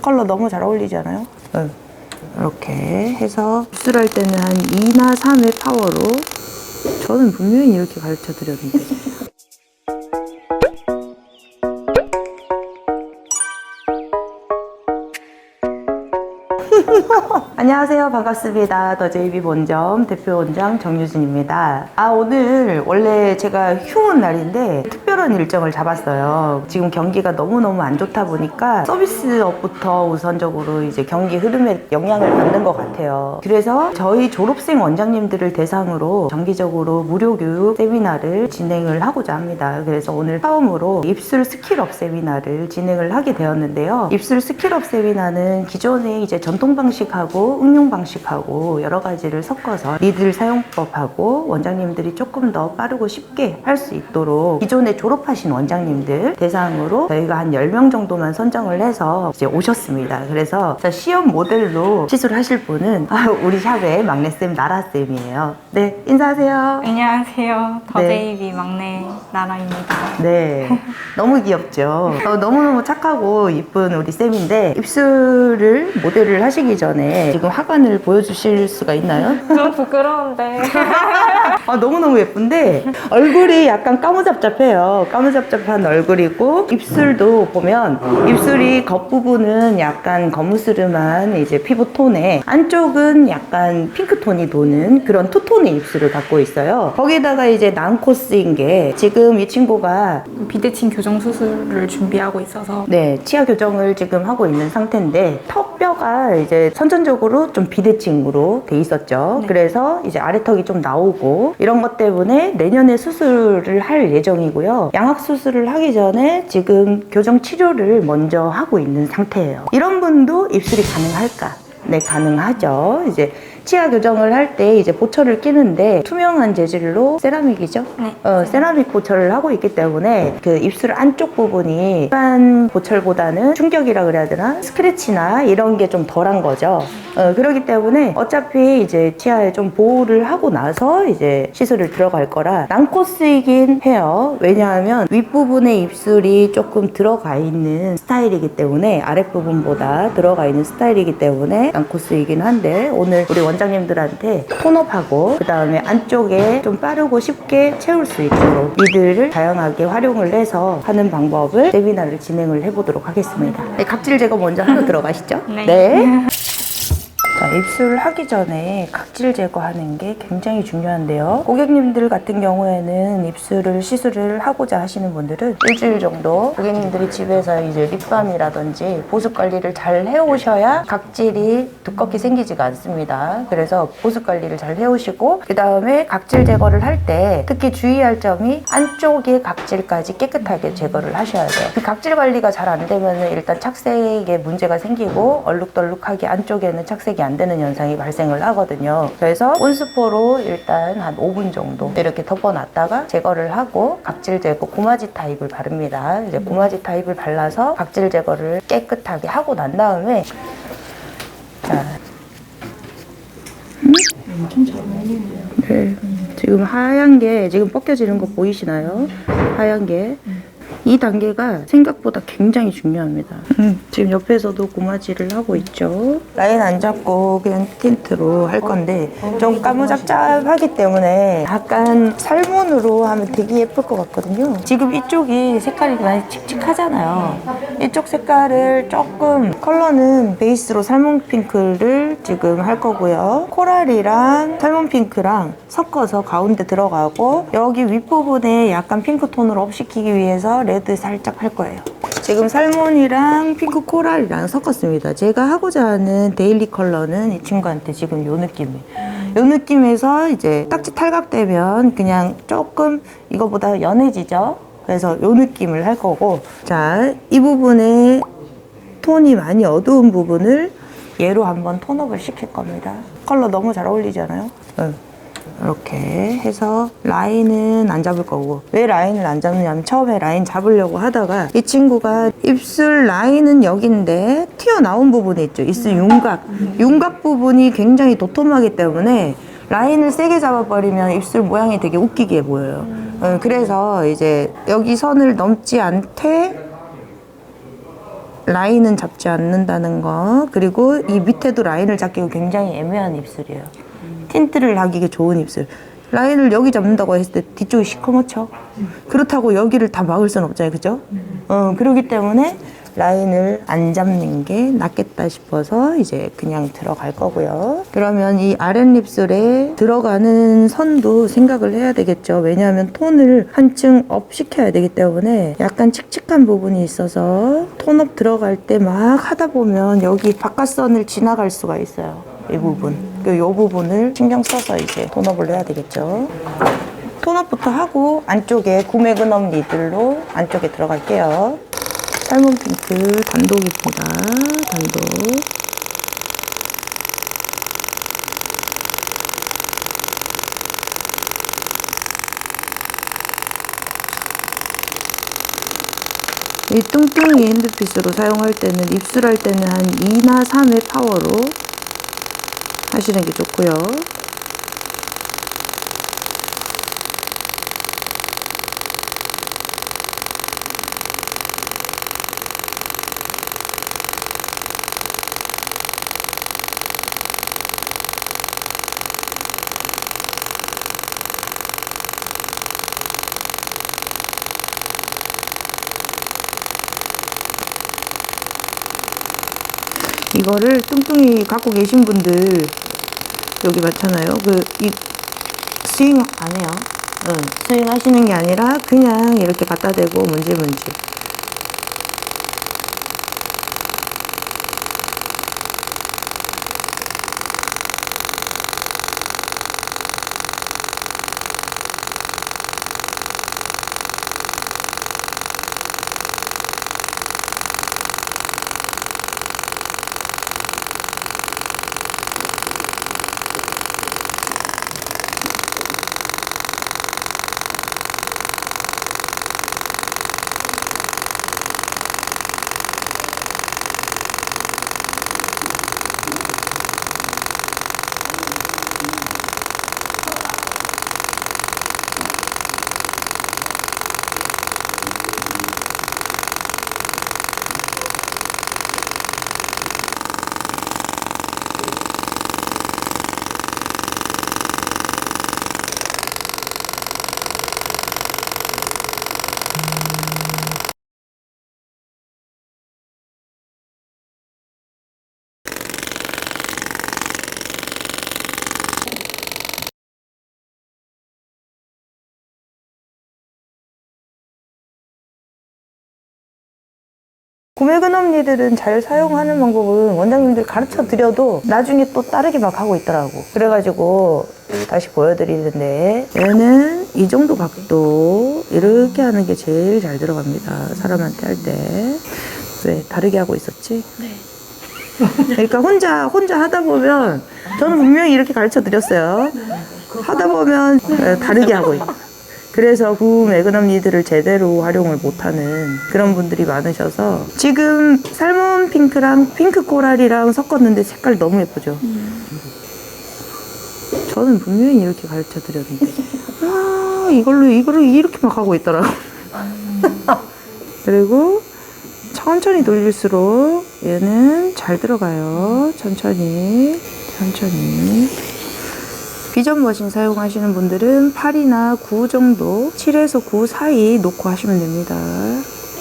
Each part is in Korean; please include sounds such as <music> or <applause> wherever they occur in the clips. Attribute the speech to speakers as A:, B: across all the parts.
A: 컬러 너무 잘 어울리지 않아요? 응. 이렇게 해서 입술할 때는 한 2나 3의 파워로 저는 분명히 이렇게 가르쳐 드렸는데 안녕하세요. 반갑습니다. 더 JB 본점 대표 원장 정유진입니다. 아, 오늘 원래 제가 휴무 날인데 특별한 일정을 잡았어요. 지금 경기가 너무너무 안 좋다 보니까 서비스업부터 우선적으로 이제 경기 흐름에 영향을 받는 것 같아요. 그래서 저희 졸업생 원장님들을 대상으로 정기적으로 무료 교육 세미나를 진행을 하고자 합니다. 그래서 오늘 처음으로 입술 스킬업 세미나를 진행을 하게 되었는데요. 입술 스킬업 세미나는 기존에 이제 전통 방식하고 응용 방식하고 여러 가지를 섞어서 니들 사용법하고 원장님들이 조금 더 빠르고 쉽게 할 수 있도록 기존에 졸업하신 원장님들 대상으로 저희가 한 10명 정도만 선정을 해서 이제 오셨습니다. 그래서 자, 시험 모델로 시술하실 분은 아, 우리 샵의 막내쌤 나라쌤이에요. 네, 인사하세요.
B: 안녕하세요. 더
A: 네.
B: 제이비 막내 나라입니다.
A: 네. 너무 귀엽죠? 어, 너무너무 착하고 이쁜 우리 쌤인데 입술을 모델을 하시기 전에 지금 하관을 보여주실 수가 있나요?
B: 좀 부끄러운데. <laughs>
A: 아, 너무너무 예쁜데 얼굴이 약간 까무잡잡해요. 까무잡잡한 얼굴이고 입술도 보면 입술이 겉부분은 약간 거무스름한 이제 피부 톤에 안쪽은 약간 핑크톤이 도는 그런 투톤의 입술을 갖고 있어요. 거기다가 이제 난코스인 게 지금 이 친구가
B: 비대칭 교정 수술을 준비하고 있어서
A: 네, 치아 교정을 지금 하고 있는 상태인데 턱뼈가 이제 선천적으로 좀 비대칭으로 돼 있었죠. 그래서 이제 아래턱이 좀 나오고 이런 것 때문에 내년에 수술을 할 예정이고요. 양악 수술을 하기 전에 지금 교정 치료를 먼저 하고 있는 상태예요. 이런 분도 입술이 가능할까? 네, 가능하죠. 이제 치아 교정을 할 때 이제 보철을 끼는데 투명한 재질로 세라믹이죠.
B: 네.
A: 어, 세라믹 보철을 하고 있기 때문에 그 입술 안쪽 부분이 일반 보철보다는 충격이라 그래야 되나 스크래치나 이런 게 좀 덜한 거죠. 어, 그렇기 때문에 어차피 이제 치아에 좀 보호를 하고 나서 이제 시술을 들어갈 거라 난코스이긴 해요. 왜냐하면 윗부분에 입술이 조금 들어가 있는 스타일이기 때문에 아랫부분보다 들어가 있는 스타일이기 때문에 난코스이긴 한데 오늘 우리 원장님들한테 톤업하고 그 다음에 안쪽에 좀 빠르고 쉽게 채울 수 있도록 이들을 다양하게 활용을 해서 하는 방법을 세미나를 진행을 해보도록 하겠습니다. 네, 각질 제거 먼저 하러 들어가시죠. <laughs>
B: 네. <laughs>
A: 자, 입술 하기 전에 각질 제거하는 게 굉장히 중요한데요. 고객님들 같은 경우에는 입술을 시술을 하고자 하시는 분들은 일주일 정도 고객님들이 집에서 이제 립밤이라든지 보습 관리를 잘 해오셔야 각질이 두껍게 생기지가 않습니다. 그래서 보습 관리를 잘 해오시고 그 다음에 각질 제거를 할 때 특히 주의할 점이 안쪽의 각질까지 깨끗하게 제거를 하셔야 돼요. 그 각질 관리가 잘 안 되면 일단 착색에 문제가 생기고 얼룩덜룩하게 안쪽에는 착색이 안 되는 현상이 발생을 하거든요. 그래서 온스포로 일단 한 5분 정도 이렇게 덮어놨다가 제거를 하고 각질 제거 고마지 타입을 바릅니다. 이제 고마지 타입을 발라서 각질 제거를 깨끗하게 하고 난 다음에 자. 네. 지금 하얀 게 지금 벗겨지는 거 보이시나요? 하얀 게. 이 단계가 생각보다 굉장히 중요합니다. 음, 지금 옆에서도 고마지를 하고 있죠. 라인 안 잡고 그냥 틴트로 할 건데 좀 까무잡잡하기 때문에 약간 살몬으로 하면 되게 예쁠 것 같거든요. 지금 이쪽이 색깔이 많이 칙칙하잖아요. 이쪽 색깔을 조금 컬러는 베이스로 살몬 핑크를 지금 할 거고요. 코랄이랑 살몬 핑크랑 섞어서 가운데 들어가고 여기 윗부분에 약간 핑크 톤을 업시키기 위해서 레드 살짝 할 거예요. 지금 살몬이랑 핑크 코랄이랑 섞었습니다. 제가 하고자 하는 데일리 컬러는 이 친구한테 지금 요 느낌이에요. 요 느낌에서 이제 딱지 탈각되면 그냥 조금 이거보다 연해지죠? 그래서 요 느낌을 할 거고 자, 이 부분에 톤이 많이 어두운 부분을 얘로 한번 톤업을 시킬 겁니다. 컬러 너무 잘 어울리지 않아요? 응. 이렇게 해서 라인은 안 잡을 거고 왜 라인을 안 잡느냐면 처음에 라인 잡으려고 하다가 이 친구가 입술 라인은 여기인데 튀어나온 부분이 있죠. 입술 윤곽. 윤곽 부분이 굉장히 도톰하기 때문에 라인을 세게 잡아버리면 입술 모양이 되게 웃기게 보여요. 어, 그래서 이제 여기 선을 넘지 않되 라인은 잡지 않는다는 거. 그리고 이 밑에도 라인을 잡기가 굉장히 애매한 입술이에요. 틴트를 하기가 좋은 입술. 라인을 여기 잡는다고 했을 때 뒤쪽이 시커멓죠. 그렇다고 여기를 다 막을 수는 없잖아요, 그죠? 어 그렇기 때문에 라인을 안 잡는 게 낫겠다 싶어서 이제 그냥 들어갈 거고요. 그러면 이 아랫입술에 들어가는 선도 생각을 해야 되겠죠. 왜냐하면 톤을 한층 업 시켜야 되기 때문에 약간 칙칙한 부분이 있어서 톤업 들어갈 때 막 하다 보면 여기 바깥선을 지나갈 수가 있어요. 이 부분. 그요 부분을 신경 써서 이제 톤업을 해야 되겠죠. 톤업부터 하고 안쪽에 구매 근업 니들로 안쪽에 들어갈게요. 살몬 핑크 단독입니다. 단독. 이 뚱뚱이 핸드피스로 사용할 때는 입술할 때는 한 2나 3의 파워로 하시는 게 좋고요. 이거를 뚱뚱이 갖고 계신 분들 여기 많잖아요. 그 이 스윙 안 해요. 응, 스윙 하시는 게 아니라 그냥 이렇게 갖다 대고 문지. 구매 근업니들은 잘 사용하는 방법은 원장님들 가르쳐 드려도 나중에 또 다르게 막 하고 있더라고. 그래가지고 다시 보여드리는데 얘는 이 정도 각도 이렇게 하는 게 제일 잘 들어갑니다. 사람한테 할 때. 왜 다르게 하고 있었지? 네. 그러니까 혼자 혼자 하다 보면 저는 분명히 이렇게 가르쳐 드렸어요. 하다 보면 네, 다르게 하고 있고. 그래서 구 매그넘 니드를 제대로 활용을 못하는 그런 분들이 많으셔서 지금 살몬 핑크랑 핑크 코랄이랑 섞었는데 색깔 너무 예쁘죠? 저는 분명히 이렇게 가르쳐 드렸는데. 아 이걸로 이거를 이렇게 막 하고 있더라고 <laughs> 그리고 천천히 돌릴수록 얘는 잘 들어가요. 천천히 천천히 비전 머신 사용하시는 분들은 8이나 9 정도, 7에서 9 사이 놓고 하시면 됩니다.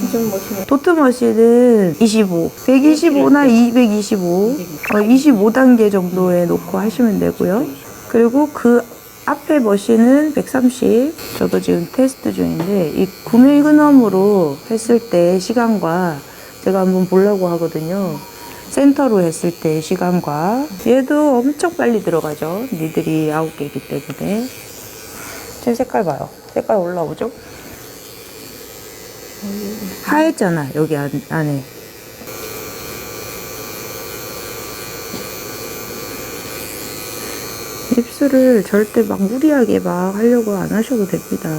A: 비전 머신. 도트 머신은 25, 125나 225, 어, 25단계 정도에 놓고 하시면 되고요. 그리고 그 앞에 머신은 130. 저도 지금 테스트 중인데 이 구매 근엄으로 했을 때 시간과 제가 한번 보려고 하거든요. 센터로 했을 때 시간과 얘도 엄청 빨리 들어가죠. 니들이 아홉 개이기 때문에. 제 색깔 봐요. 색깔 올라오죠? 하얘잖아 여기 안, 안에. 입술을 절대 막 무리하게 막 하려고 안 하셔도 됩니다.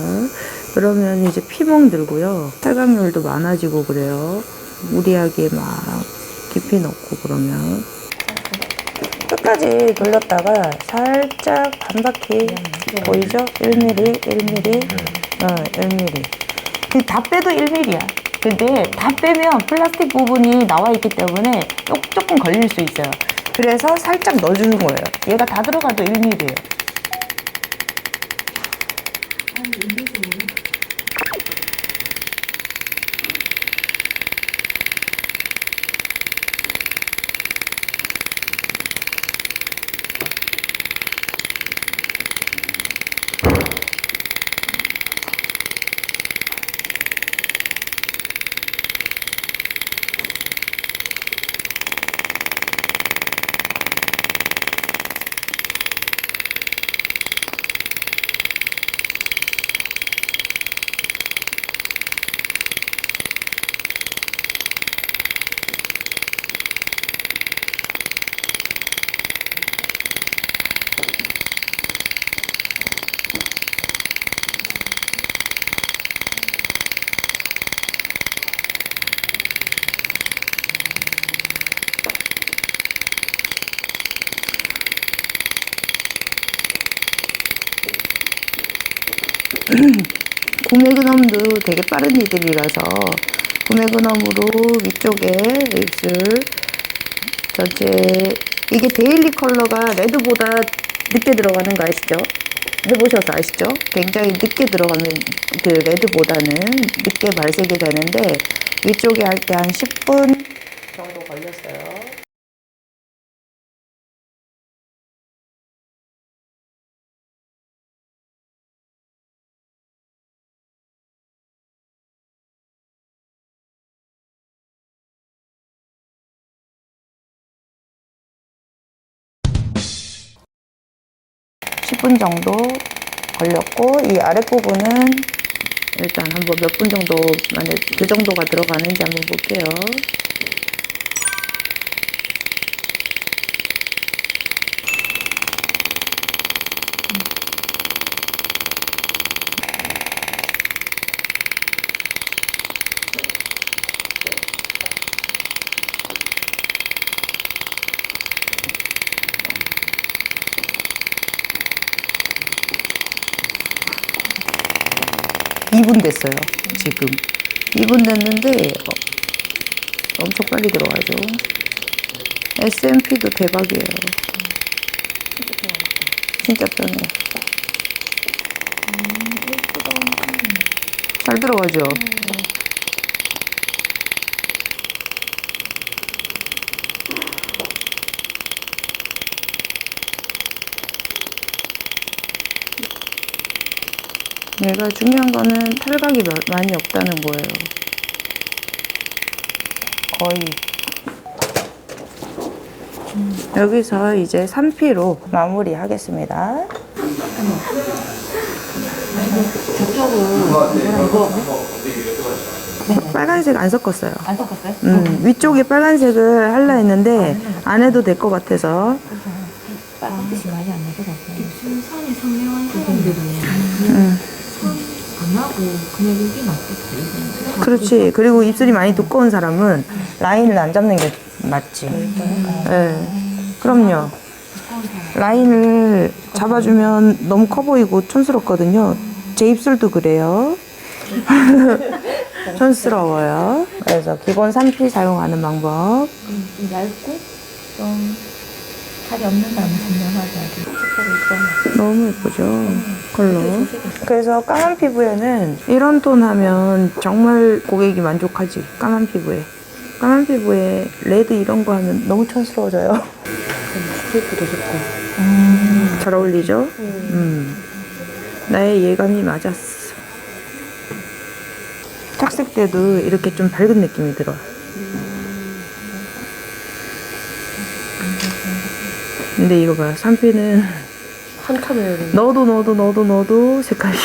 A: 그러면 이제 피멍 들고요. 탈각률도 많아지고 그래요. 무리하게 막 깊이 넣고 그러면 끝까지 돌렸다가 살짝 반 바퀴 보이죠? 1mm, 1mm, 어, 1mm. 그 다 빼도 1mm야. 근데 다 빼면 플라스틱 부분이 나와 있기 때문에 조- 조금 걸릴 수 있어요. 그래서 살짝 넣어주는 거예요. 얘가 다 들어가도 1mm예요. <clears throat> 구매 근엄도 되게 빠른 이들이라서 구매 근엄으로 위쪽에 입술 전체 이게 데일리 컬러가 레드보다 늦게 들어가는 거 아시죠? 해보셔서 아시죠? 굉장히 늦게 들어가는 그 레드보다는 늦게 발색이 되는데 위쪽에 할 때 한 10분 정도 걸렸어요. 십분 정도 걸렸고 이 아랫부분은 일단 한번 몇 분 정도 만에 그 정도가 들어가는지 한번 볼게요. 됐어요. 지금 2분 됐는데 어, 엄청 빨리 들어가죠. S&P도 대박이에요. 진짜 편해. 잘 들어가죠. 얘가 중요한 거는 탈각이 마- 많이 없다는 거예요. 거의. 음, 여기서 이제 3피로 마무리 하겠습니다. 네, 빨간색 안 섞었어요.
C: 안 섞었어요?
A: 음, 위쪽에 빨간색을 할라 했는데 안 해도 될 것 같아서
C: 빨간 뜻이 많이 안 나더라고요.
D: 순산이 선명한 사람들이
A: 음.
D: 안 하고 그냥 여기 맞고
A: 그렇지. 그리고 입술이 많이 두꺼운 사람은 라인을 안 잡는 게 맞지. 네. 그럼요. 라인을 잡아주면 너무 커 보이고 촌스럽거든요. 제 입술도 그래요. <laughs> 촌스러워요. 그래서 기본 3P 사용하는 방법.
C: 좀 얇고 좀 살이 없는 사람은 색깔이 좀
A: 너무 예쁘죠? 컬러. 그래서 까만 피부에는 이런 톤 하면 정말 고객이 만족하지. 까만 피부에. 까만 피부에 레드 이런 거 하면 너무 촌스러워져요.
D: 스테이프도 좋고
A: 잘 어울리죠? 음. 나의 예감이 맞았어. 착색 때도 이렇게 좀 밝은 느낌이 들어. 근데 이거 봐. 3피는
D: 한참에
A: 넣어도 넣어도 넣어도 넣어도 색깔이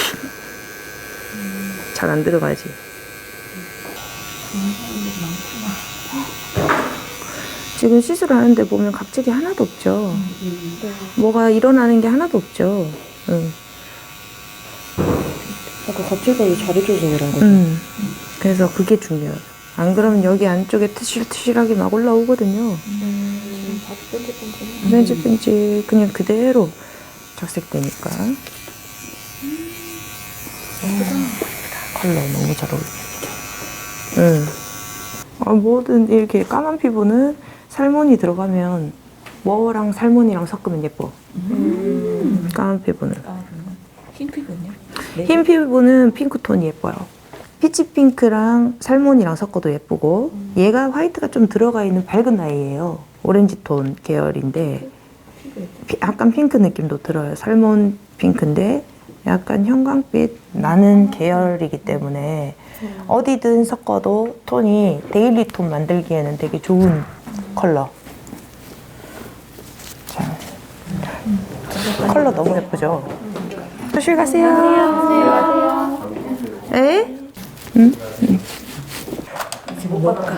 A: 잘 안 들어가지. 지금 시술하는데 보면 각질이 하나도 없죠. 뭐가 일어나는 게 하나도 없죠. 응.
D: 아까 갑질관리 잘해줘서 그런 거
A: 음. 그래서 그게 중요해요. 안 그러면 여기 안쪽에 트실트실하게 막 올라오거든요. 뺀질뺀질 그냥 그대로 적색되니까. 컬러 너무 잘 어울려. 응. 아, 뭐든 이렇게 까만 피부는 살몬이 들어가면 뭐랑 살몬이랑 섞으면 예뻐. 까만 피부는.
C: 흰 피부는요?
A: 흰 피부는 핑크톤이 예뻐요. 피치 핑크랑 살몬이랑 섞어도 예쁘고 얘가 화이트가 좀 들어가 있는 밝은 아이예요. 오렌지 톤 계열인데 피- 약간 핑크 느낌도 들어요. 살몬 핑크인데 약간 형광빛 나는 계열이기 때문에 어디든 섞어도 톤이 데일리 톤 만들기에는 되게 좋은 컬러. 자, 컬러 너무 예쁘죠? 조심히 가세요. 에?
C: 지금 뭘까?